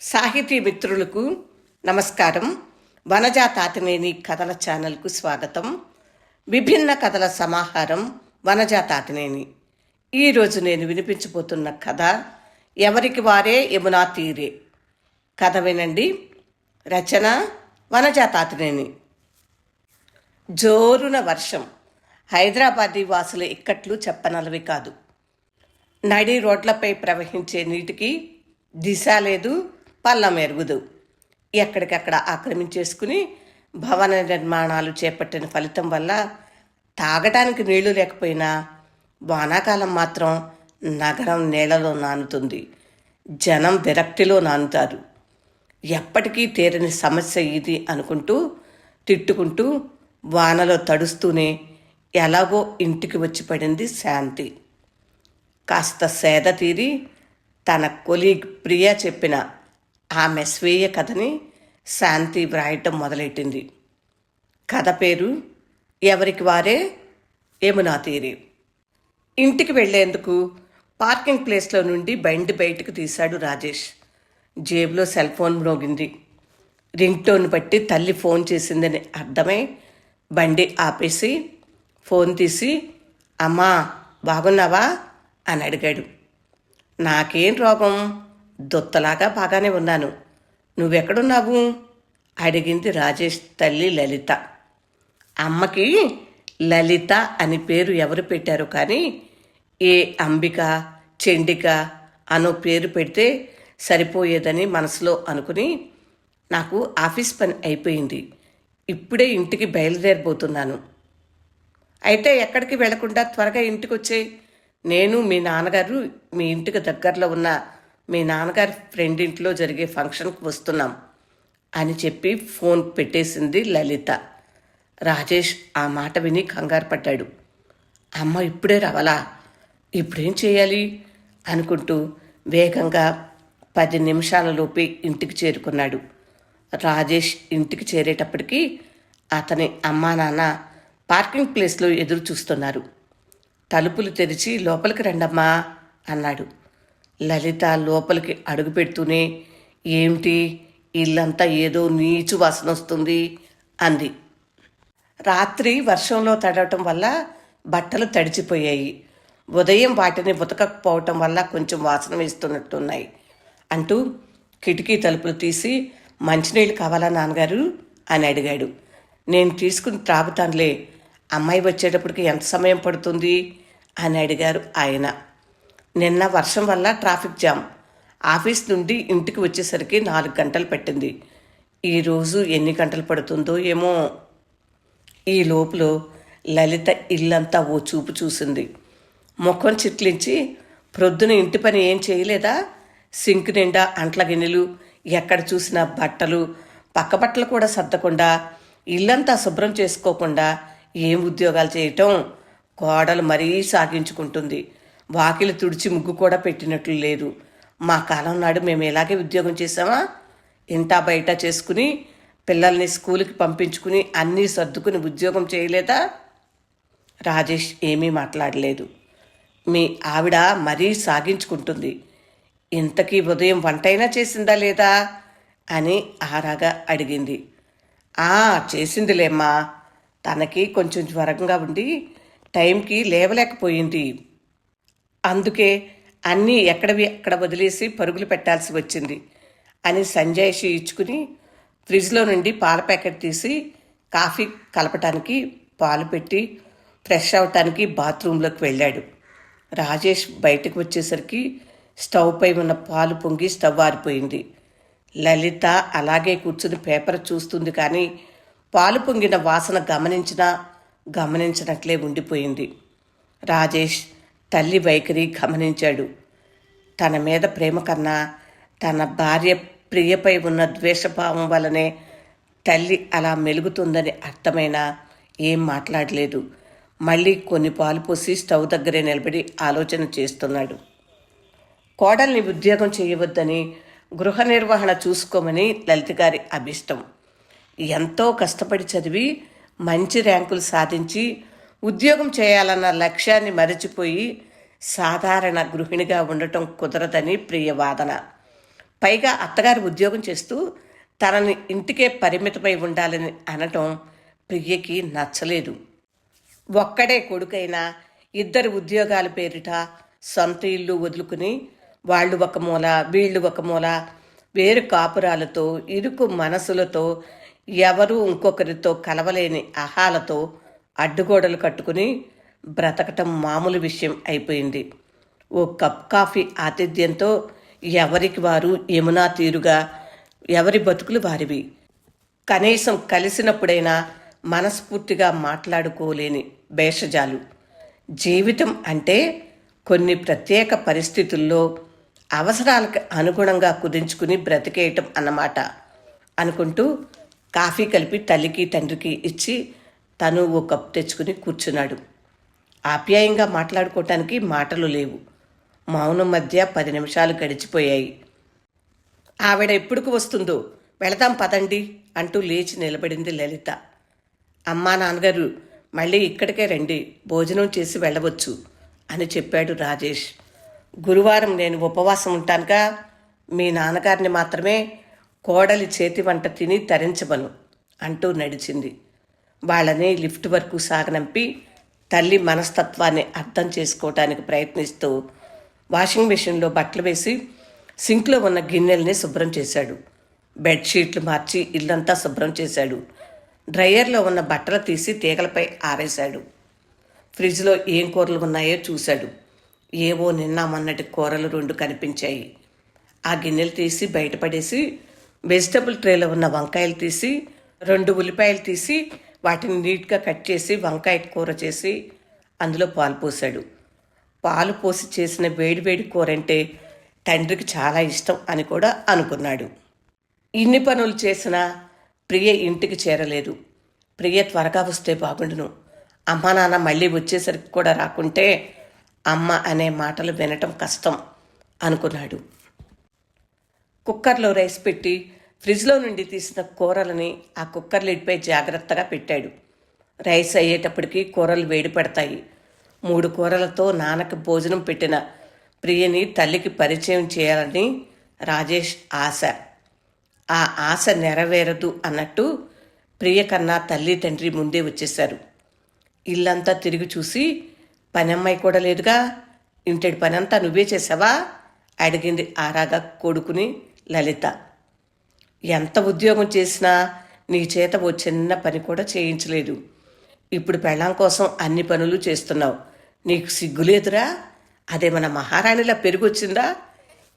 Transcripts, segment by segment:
సాహితీ మిత్రులకు నమస్కారం. వనజా తాతినేని కథల ఛానల్కు స్వాగతం. విభిన్న కథల సమాహారం వనజా తాతినేని. ఈరోజు నేను వినిపించబోతున్న కథ ఎవరికి వారే యమునా తీరే. కథ వినండి. రచన వనజా తాతినేని. జోరున వర్షం. హైదరాబాదీ వాసుల ఇక్కట్లు చెప్పనలవి కాదు. నడి రోడ్లపై ప్రవహించే నీటికి దిశ లేదు. పల్లం ఎరుగుదు. ఎక్కడికక్కడ ఆక్రమించేసుకుని భవన నిర్మాణాలు చేపట్టిన ఫలితం వల్ల తాగటానికి నీళ్ళు లేకపోయినా వానాకాలం మాత్రం నగరం నీళ్ళలో నానుతుంది. జనం విరక్తిలో నానుతారు. ఎప్పటికీ తీరని సమస్య ఇది అనుకుంటూ తిట్టుకుంటూ వానలో తడుస్తూనే ఎలాగో ఇంటికి వచ్చి పడింది శాంతి. కాస్త సేద తీరి తన కొలీగ్ ప్రియ చెప్పిన ఆమె స్వీయ కథని శాంతి వ్రాయటం మొదలెట్టింది. కథ పేరు ఎవరికి వారే యమునా తీరి. ఇంటికి వెళ్ళేందుకు పార్కింగ్ ప్లేస్లో నుండి బండి బయటకు తీశాడు రాజేష్. జేబులో సెల్ ఫోన్ మ్రోగింది రింగ్ టోన్ బట్టి తల్లి ఫోన్ చేసిందని అర్థమై బండి ఆపేసి ఫోన్ తీసి అమ్మా బాగున్నావా? అని అడిగాడు. నాకేం రోగం? దొత్తలాగా బాగానే ఉన్నాను. నువ్వెక్కడున్నావు? అడిగింది రాజేష్ తల్లి లలిత. అమ్మకి లలిత అని పేరు ఎవరు పెట్టారు కానీ ఏ అంబిక చెండిక అనో పేరు పెడితే సరిపోయేదని మనసులో అనుకుని నాకు ఆఫీస్ పని అయిపోయింది. ఇప్పుడే ఇంటికి బయలుదేరిపోతున్నాను అయితే ఎక్కడికి వెళ్ళకుండా త్వరగా ఇంటికి వచ్చేయి నేను మీ నాన్నగారు మీ ఇంటికి దగ్గరలో ఉన్న మీ నాన్నగారి ఫ్రెండ్ ఇంట్లో జరిగే ఫంక్షన్కి వస్తున్నాం అని చెప్పి ఫోన్ పెట్టేసింది లలిత. రాజేష్ ఆ మాట విని కంగారు పడ్డాడు. అమ్మ ఇప్పుడే రావాలా? ఇప్పుడేం చేయాలి? అనుకుంటూ వేగంగా పది నిమిషాలలోపే ఇంటికి చేరుకున్నాడు. రాజేష్ ఇంటికి చేరేటప్పటికీ అతని అమ్మా నాన్న పార్కింగ్ ప్లేస్లో ఎదురు చూస్తున్నారు. తలుపులు తెరిచి లోపలికి రండమ్మా అన్నాడు. లలిత లోపలికి అడుగుపెడుతూనే ఏమిటి? ఇల్లంతా ఏదో నీచు వాసన వస్తుంది అంది. రాత్రి వర్షంలో తడవటం వల్ల బట్టలు తడిచిపోయాయి. ఉదయం వాటిని ఉతకకపోవటం వల్ల కొంచెం వాసన వేస్తున్నట్టున్నాయి అంటూ కిటికీ తలుపులు తీసి మంచినీళ్ళు కావాలా నాన్నగారు? అని అడిగాడు. నేను తీసుకుని త్రాగుతానులే. అమ్మాయి వచ్చేటప్పటికి ఎంత సమయం పడుతుంది? అని అడిగారు ఆయన. నిన్న వర్షం వల్ల ట్రాఫిక్ జామ్. ఆఫీస్ నుండి ఇంటికి వచ్చేసరికి నాలుగు గంటలు పట్టింది. ఈరోజు ఎన్ని గంటలు పడుతుందో ఏమో. ఈ లోపల లలిత ఇల్లంతా ఓ చూపు చూసింది. ముఖం చిట్లించి ప్రొద్దున ఇంటి పని ఏం చేయలేదా? సింక్ నిండా అంట్ల గిన్నెలు ఎక్కడ చూసినా బట్టలు పక్క బట్టలు కూడా సర్దకుండా ఇల్లంతా శుభ్రం చేసుకోకుండా ఏం ఉద్యోగాలు చేయటం? కోడలు మరీ సాగించుకుంటుంది. వాకిలి తుడిచి ముగ్గు కూడా పెట్టినట్లు లేదు మా కాలం నాడు మేము ఇలాగే ఉద్యోగం చేసామా ఇంటా బయట చేసుకుని పిల్లల్ని స్కూల్కి పంపించుకుని అన్నీ సర్దుకుని ఉద్యోగం చేయలేదా? రాజేష్ ఏమీ మాట్లాడలేదు. మీ ఆవిడ మరీ సాగించుకుంటుంది. ఇంతకీ ఉదయం వంటైనా చేసిందా లేదా? అని ఆరాగా అడిగింది. ఆ చేసిందిలేమ్మా. తనకి కొంచెం జ్వరంగా ఉండి టైంకి లేవలేకపోయింది. అందుకే అన్నీ ఎక్కడవి ఎక్కడ వదిలేసి పరుగులు పెట్టాల్సి వచ్చింది అని సంజాయిషి ఇచ్చుకుని ఫ్రిడ్జ్లో నుండి పాల ప్యాకెట్ తీసి కాఫీ కలపటానికి పాలు పెట్టి ఫ్రెష్ అవటానికి బాత్రూంలోకి వెళ్ళాడు. రాజేష్ బయటకు వచ్చేసరికి స్టవ్ పై ఉన్న పాలు పొంగి స్టవ్ ఆరిపోయింది. లలిత అలాగే కూర్చుని పేపర్ చూస్తుంది కానీ పాలు పొంగిన వాసన గమనించినా గమనించినట్లే ఉండిపోయింది. రాజేష్ తల్లి వైఖరి గమనించాడు. తన మీద ప్రేమ కన్నా తన భార్య ప్రియపై ఉన్న ద్వేషభావం వలనే తల్లి అలా మెలుగుతుందని అర్థమైనా ఏం మాట్లాడలేదు. మళ్ళీ కొన్ని పాలు పోసి స్టవ్ దగ్గరే నిలబడి ఆలోచన చేస్తున్నాడు. కోడల్ని ఉద్యోగం చేయవద్దని గృహ నిర్వహణ చూసుకోమని లలిత గారి అభిష్టం. ఎంతో కష్టపడి చదివి మంచి ర్యాంకులు సాధించి ఉద్యోగం చేయాలన్న లక్ష్యాన్ని మరచిపోయి సాధారణ గృహిణిగా ఉండటం కుదరదని ప్రియ వాదన. పైగా అత్తగారు ఉద్యోగం చేస్తూ తనని ఇంటికే పరిమితమై ఉండాలని అనటం ప్రియకి నచ్చలేదు. ఒక్కడే కొడుకైనా ఇద్దరు ఉద్యోగాల పేరిట సొంత ఇల్లు వదులుకుని వాళ్ళు ఒక మూల వీళ్ళు ఒక మూల వేరు కాపురాలతో ఇరుకు మనసులతో ఎవరూ ఇంకొకరితో కలవలేని అహాలతో అడ్డుగోడలు కట్టుకుని బ్రతకటం మామూలు విషయం అయిపోయింది. ఓ కప్ కాఫీ ఆతిథ్యంతో ఎవరికి వారు యమునా తీరుగా ఎవరి బతుకులు వారివి? కనీసం కలిసినప్పుడైనా మనస్ఫూర్తిగా మాట్లాడుకోలేని భేషజాలు. జీవితం అంటే కొన్ని ప్రత్యేక పరిస్థితుల్లో అవసరాలకు అనుగుణంగా కుదించుకుని బ్రతికేయటం అన్నమాట అనుకుంటూ కాఫీ కలిపి తల్లికి తండ్రికి ఇచ్చి తను ఓ కప్పు తెచ్చుకుని కూర్చున్నాడు. ఆప్యాయంగా మాట్లాడుకోవటానికి మాటలు లేవు. మౌనం మధ్య పది నిమిషాలు గడిచిపోయాయి. ఆవిడ ఎప్పుడుకు వస్తుందో? వెళదాం పదండి అంటూ లేచి నిలబడింది లలిత. అమ్మా నాన్నగారు మళ్ళీ ఇక్కడికే రండి. భోజనం చేసి వెళ్ళవచ్చు అని చెప్పాడు రాజేష్. గురువారం నేను ఉపవాసం ఉంటానుగా. మీ నాన్నగారిని మాత్రమే కోడలి చేతి వంట తిని తరించమను అంటూ నడిచింది. వాళ్ళని లిఫ్ట్ వరకు సాగనంపి తల్లి మనస్తత్వాన్ని అర్థం చేసుకోవటానికి ప్రయత్నిస్తూ వాషింగ్ మెషిన్లో బట్టలు వేసి సింక్లో ఉన్న గిన్నెల్ని శుభ్రం చేశాడు. బెడ్షీట్లు మార్చి ఇల్లంతా శుభ్రం చేశాడు. డ్రయర్లో ఉన్న బట్టలు తీసి తీగలపై ఆరేశాడు. ఫ్రిడ్జ్లో ఏం కూరలు ఉన్నాయో చూశాడు. ఏవో నిన్న మొన్నటి కూరలు రెండు కనిపించాయి. ఆ గిన్నెలు తీసి బయటపడేసి వెజిటబుల్ ట్రేలో ఉన్న వంకాయలు తీసి రెండు ఉల్లిపాయలు తీసి వాటిని నీట్గా కట్ చేసి వంకాయ కూర చేసి అందులో పాలు పోశాడు పాలు పోసి చేసిన వేడివేడి కూర అంటే తండ్రికి చాలా ఇష్టం అని కూడా అనుకున్నాడు. ఇన్ని పనులు చేసినా ప్రియ ఇంటికి చేరలేదు. ప్రియ త్వరగా వస్తే బాగుండును. అమ్మ నాన్న మళ్ళీ వచ్చేసరికి కూడా రాకుంటే అమ్మ అనే మాటలు వినటం కష్టం అనుకున్నాడు. కుక్కర్లో రైస్ పెట్టి ఫ్రిడ్జ్లో నుండి తీసిన కూరలని ఆ కుక్కర్ లిడ్పై జాగ్రత్తగా పెట్టాడు. రైస్ అయ్యేటప్పటికి కూరలు వేడి పడతాయి. మూడు కూరలతో నాన్నకి భోజనం పెట్టిన ప్రియని తల్లికి పరిచయం చేయాలని రాజేష్ ఆశ. ఆ ఆశ నెరవేరదు అన్నట్టు ప్రియ కన్నా తల్లి తండ్రి ముందే వచ్చేశారు. ఇల్లంతా తిరిగి చూసి పనమ్మాయి కూడా లేదుగా? ఇంటి పనంతా నువ్వే చేసావా? అడిగింది ఆరాగా కొడుకుని లలిత. ఎంత ఉద్యోగం చేసినా నీ చేత ఓ చిన్న పని కూడా చేయించలేదు. ఇప్పుడు పెళ్ళాం కోసం అన్ని పనులు చేస్తున్నావు. నీకు సిగ్గులేదురా అదే మన మహారాణిలా పెరిగొచ్చిందా?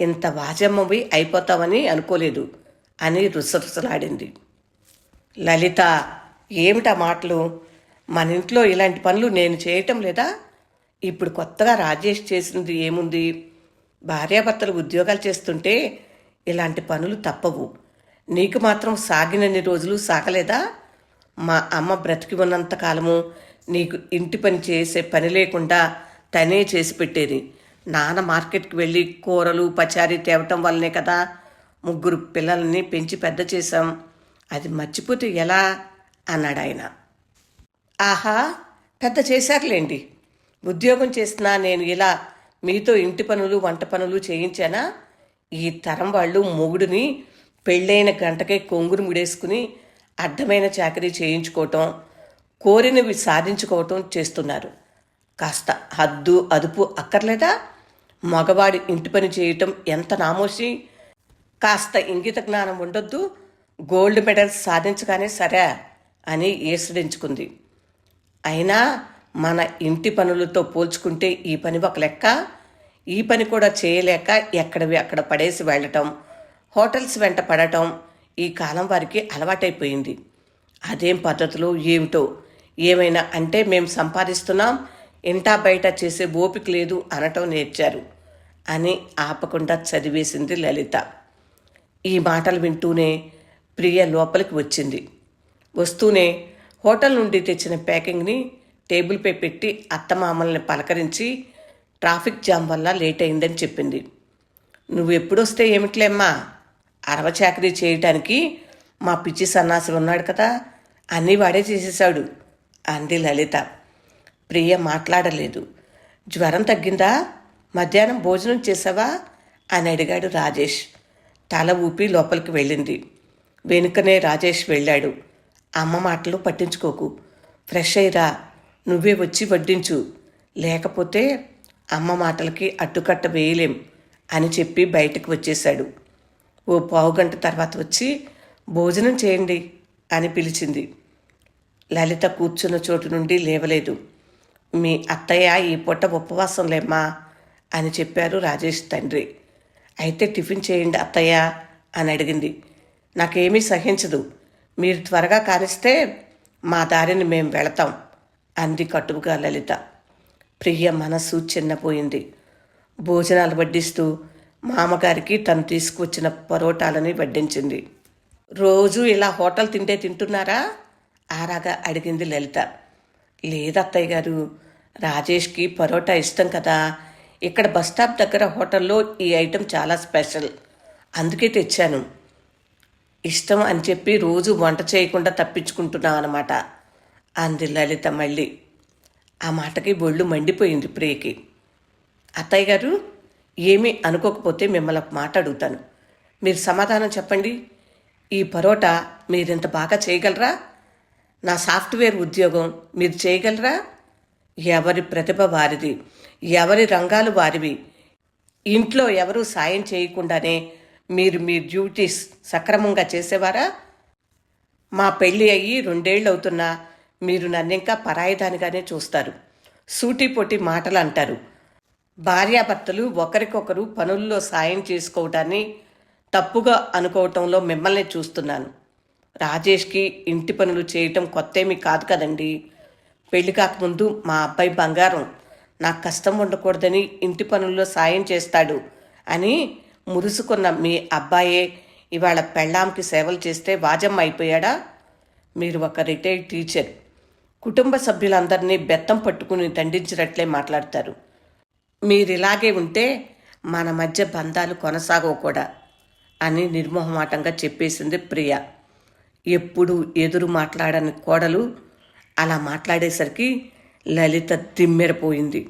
ఇంత వాజమ్మవి అయిపోతావని అనుకోలేదు అని రుసరుసలాడింది. లలిత ఏమిటా మాటలు? మన ఇంట్లో ఇలాంటి పనులు నేను చేయటం లేదా? ఇప్పుడు కొత్తగా రాజేష్ చేసింది ఏముంది? భార్యాభర్తలు ఉద్యోగాలు చేస్తుంటే ఇలాంటి పనులు తప్పవు. నీకు మాత్రం సాగినన్ని రోజులు సాగలేదా? మా అమ్మ బ్రతికి ఉన్నంత కాలము నీకు ఇంటి పని చేసే పని లేకుండా తనే చేసి పెట్టేది. నాన్న మార్కెట్కి వెళ్ళి కూరలు పచారీ తేవటం వల్లనే కదా ముగ్గురు పిల్లల్ని పెంచి పెద్ద చేశాం. అది మర్చిపోతే ఎలా? అన్నాడు ఆయన ఆహా పెద్ద చేశారులేండి. ఉద్యోగం చేసినా నేను ఇలా మీతో ఇంటి పనులు వంట పనులు చేయించానా? ఈ తరం వాళ్ళు మొగుడిని పెళ్ళైన గంటకే కొంగురు ముడేసుకుని అడ్డమైన చాకరీ చేయించుకోవటం కోరినవి సాధించుకోవటం చేస్తున్నారు. కాస్త హద్దు అదుపు అక్కర్లేదా? మగవాడి ఇంటి పని చేయటం ఎంత నామోషి? కాస్త ఇంగిత జ్ఞానం ఉండొద్దు? గోల్డ్ మెడల్స్ సాధించగానే సరే అని ఏసుడించుకుంది. అయినా మన ఇంటి పనులతో పోల్చుకుంటే ఈ పని ఒక లెక్క. ఈ పని కూడా చేయలేక ఎక్కడవి అక్కడ పడేసి వెళ్ళటం హోటల్స్ వెంట పడటం ఈ కాలం వారికి అలవాటైపోయింది. అదేం పద్ధతులు ఏమిటో? ఏమైనా అంటే మేము సంపాదిస్తున్నాం ఇంటా బయట చేసే ఓపిక లేదు అనటం నేర్చారు అని ఆపకుండా చదివేసింది లలిత. ఈ మాటలు వింటూనే ప్రియ లోపలికి వచ్చింది. వస్తూనే హోటల్ నుండి తెచ్చిన ప్యాకింగ్ని టేబుల్పై పెట్టి అత్తమామల్ని పలకరించి ట్రాఫిక్ జామ్ వల్ల లేట్ అయిందని చెప్పింది. నువ్వు ఎప్పుడొస్తే ఏమిట్లేమ్మా అరవచాకరీ చేయటానికి మా పిచ్చి సన్నాసి ఉన్నాడు కదా అన్నీ వాడే చేసేశాడు అంది లలిత. ప్రియ మాట్లాడలేదు. జ్వరం తగ్గిందా? మధ్యాహ్నం భోజనం చేసావా? అని అడిగాడు రాజేష్. తల ఊపి లోపలికి వెళ్ళింది. వెనుకనే రాజేష్ వెళ్ళాడు. అమ్మ మాటలు పట్టించుకోకు. ఫ్రెష్ అయ్యిరా నువ్వే వచ్చి వడ్డించు. లేకపోతే అమ్మ మాటలకి అడ్డుకట్ట వేయలేం అని చెప్పి బయటకు వచ్చేశాడు. ఓ పావుగంట తర్వాత వచ్చి భోజనం చేయండి అని పిలిచింది. లలిత కూర్చున్న చోటు నుండి లేవలేదు. మీ అత్తయ్య ఈ పూట ఉపవాసం లేమ్మా అని చెప్పారు రాజేష్ తండ్రి. అయితే టిఫిన్ చేయండి అత్తయ్య అని అడిగింది. నాకేమీ సహించదు. మీరు త్వరగా కానిస్తే మా దారిని మేము వెళతాం అంది కటువుగా లలిత. ప్రియ మనస్సు చిన్నపోయింది. భోజనాలు వడ్డిస్తూ మామగారికి తను తీసుకువచ్చిన పరోటాలని వడ్డించింది. రోజు ఇలా హోటల్ తింటే తింటున్నారా? ఆరాగా అడిగింది లలిత. లేదత్తయ్య గారు రాజేష్కి పరోటా ఇష్టం కదా. ఇక్కడ బస్ స్టాప్ దగ్గర హోటల్లో ఈ ఐటెం చాలా స్పెషల్. అందుకే తెచ్చాను. ఇష్టం అని చెప్పి రోజు వంట చేయకుండా తప్పించుకుంటున్నాం అన్నమాట అంది లలిత మళ్ళీ. ఆ మాటకి బొళ్ళు మండిపోయింది ప్రియకి. అత్తయ్య గారు ఏమీ అనుకోకపోతే మిమ్మల్ని ఒక మాట అడుగుతాను. మీరు సమాధానం చెప్పండి. ఈ పరోటా మీరింత బాగా చేయగలరా? నా సాఫ్ట్వేర్ ఉద్యోగం మీరు చేయగలరా? ఎవరి ప్రతిభ వారిది? ఎవరి రంగాలు వారివి? ఇంట్లో ఎవరూ సాయం చేయకుండానే మీరు మీ డ్యూటీస్ సక్రమంగా చేసేవారా? మా పెళ్ళి అయ్యి రెండేళ్ళు అవుతున్నా మీరు నన్నింకా పరాయిదానిగానే చూస్తారు. సూటిపోటి మాటలు అంటారు భార్యాభర్తలు ఒకరికొకరు పనుల్లో సాయం చేసుకోవటాన్ని తప్పుగా అనుకోవటంలో మిమ్మల్ని చూస్తున్నాను. రాజేష్కి ఇంటి పనులు చేయటం కొత్తేమీ కాదు కదండి. పెళ్ళి కాకముందు మా అబ్బాయి బంగారం నాకు కష్టం ఉండకూడదని ఇంటి పనుల్లో సాయం చేస్తాడు అని మురుసుకున్న మీ అబ్బాయే ఇవాళ పెళ్ళాంకి సేవలు చేస్తే వాజమ్మ అయిపోయాడా? మీరు ఒక రిటైర్డ్ టీచర్. కుటుంబ సభ్యులందరినీ బెత్తం పట్టుకుని దండించినట్లే మాట్లాడతారు. మీరిలాగే ఉంటే మన మధ్య బంధాలు కొనసాగవు కూడా అని నిర్మోహమాటంగా చెప్పేసింది ప్రియ. ఎప్పుడు ఎదురు మాట్లాడని కోడలు అలా మాట్లాడేసరికి లలిత దిమ్మెరపోయింది.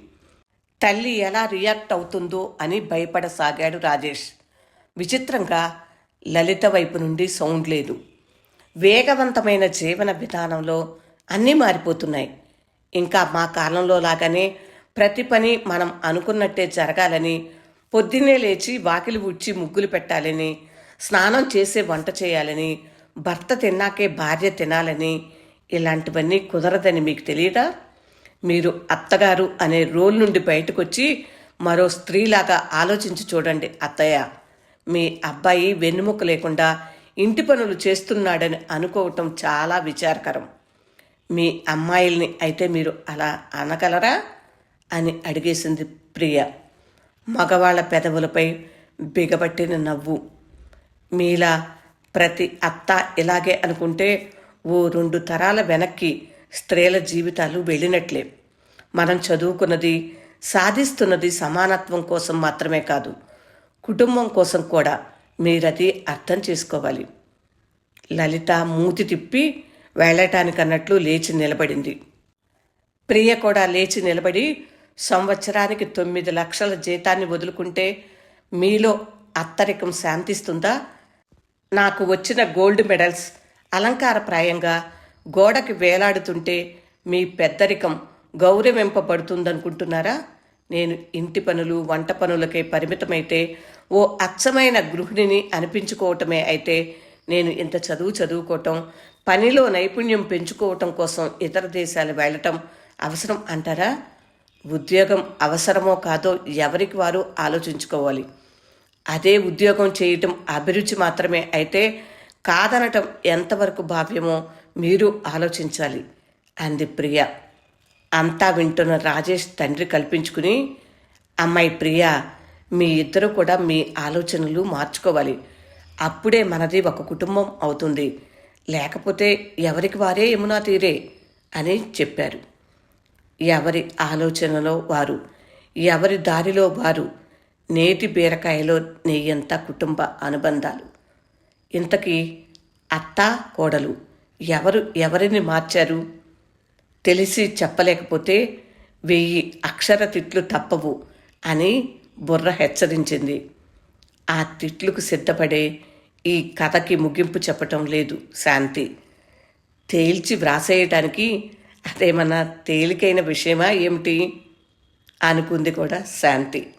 తల్లి ఎలా రియాక్ట్ అవుతుందో అని భయపడసాగాడు రాజేష్. విచిత్రంగా లలిత వైపు నుండి సౌండ్ లేదు. వేగవంతమైన జీవన విధానంలో అన్నీ మారిపోతున్నాయి. ఇంకా మా కాలంలో లాగానే ప్రతి పని మనం అనుకున్నట్టే జరగాలని పొద్దున్నే లేచి వాకిలి ఉడ్చి ముగ్గులు పెట్టాలని స్నానం చేసే వంట చేయాలని భర్త తిన్నాకే భార్య తినాలని ఇలాంటివన్నీ కుదరదని మీకు తెలియదా? మీరు అత్తగారు అనే రోల్ నుండి బయటకొచ్చి మరో స్త్రీలాగా ఆలోచించి చూడండి అత్తయ్య. మీ అబ్బాయి వెన్నుముక లేకుండా ఇంటి పనులు చేస్తున్నాడని అనుకోవటం చాలా విచారకరం. మీ అమ్మాయిల్ని అయితే మీరు అలా అనగలరా? అని అడిగేసింది ప్రియ. మగవాళ్ళ పెదవులపై బిగబట్టిన నవ్వు. మీలా ప్రతి అత్త ఇలాగే అనుకుంటే ఓ రెండు తరాల వెనక్కి స్త్రీల జీవితాలు వెళ్ళినట్లే. మనం చదువుకున్నది సాధిస్తున్నది సమానత్వం కోసం మాత్రమే కాదు కుటుంబం కోసం కూడా మీరది అర్థం చేసుకోవాలి. లలిత మూతి తిప్పి వెళ్ళటానికన్నట్లు లేచి నిలబడింది. ప్రియ కూడా లేచి నిలబడి సంవత్సరానికి తొమ్మిది లక్షల జీతాన్ని వదులుకుంటే మీలో అత్తరికం శాంతిస్తుందా? నాకు వచ్చిన గోల్డ్ మెడల్స్ అలంకారప్రాయంగా గోడకి వేలాడుతుంటే మీ పెద్దరికం గౌరవింపబడుతుందనుకుంటున్నారా? నేను ఇంటి పనులు వంట పనులకే పరిమితమైతే ఓ అచ్చమైన గృహిణిని అనిపించుకోవటమే అయితే నేను ఇంత చదువు చదువుకోవటం పనిలో నైపుణ్యం పెంచుకోవటం కోసం ఇతర దేశాలు వెళ్ళటం అవసరం అంటారా? ఉద్యోగం అవసరమో కాదో ఎవరికి వారు ఆలోచించుకోవాలి. అదే ఉద్యోగం చేయటం అభిరుచి మాత్రమే అయితే కాదనటం ఎంతవరకు భావ్యమో మీరు ఆలోచించాలి. అంది ప్రియ. అంతా వింటున్న రాజేష్ తండ్రి కల్పించుకుని అమ్మాయి ప్రియ మీ ఇద్దరు కూడా మీ ఆలోచనలు మార్చుకోవాలి. అప్పుడే మనది ఒక కుటుంబం అవుతుంది. లేకపోతే ఎవరికి వారే యమునా తీరే అని చెప్పారు. ఎవరి ఆలోచనలో వారు ఎవరి దారిలో వారు నేటి బీరకాయలో నెయ్యంత కుటుంబ అనుబంధాలు. ఇంతకీ అత్త కోడలు ఎవరు ఎవరిని మార్చారు? తెలిసి చెప్పలేకపోతే వెయ్యి అక్షర తిట్లు తప్పవు అని బుర్ర హెచ్చరించింది. ఆ తిట్లకు సిద్ధపడే ఈ కథకి ముగింపు చెప్పటం లేదు శాంతి. తేల్చి వ్రాసేయటానికి అదేమన్నా తేలికైన విషయమా ఏమిటి? అనుకుంది కూడా శాంతి.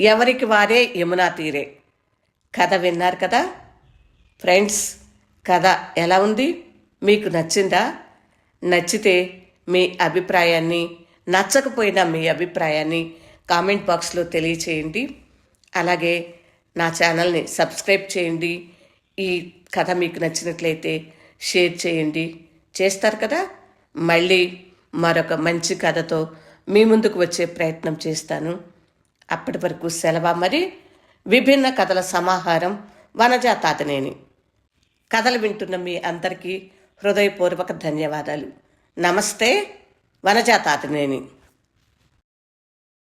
ఎవరికి వారే యమునా తీరే. కథ విన్నారు కదా? ఫ్రెండ్స్ కథ ఎలా ఉంది? మీకు నచ్చిందా? నచ్చితే మీ అభిప్రాయాన్ని నచ్చకపోయినా మీ అభిప్రాయాన్ని కామెంట్ బాక్స్లో తెలియచేయండి. అలాగే నా ఛానల్ని సబ్స్క్రైబ్ చేయండి. ఈ కథ మీకు నచ్చినట్లయితే షేర్ చేయండి. చేస్తారు కదా? మళ్ళీ మరొక మంచి కథతో మీ ముందుకు వచ్చే ప్రయత్నం చేస్తాను. అప్పటి వరకు సెలవు మరి? విభిన్న కథల సమాహారం వనజాతాతనేని. కథలు వింటున్న మీ అందరికీ హృదయపూర్వక ధన్యవాదాలు. నమస్తే వనజాతాతనేని.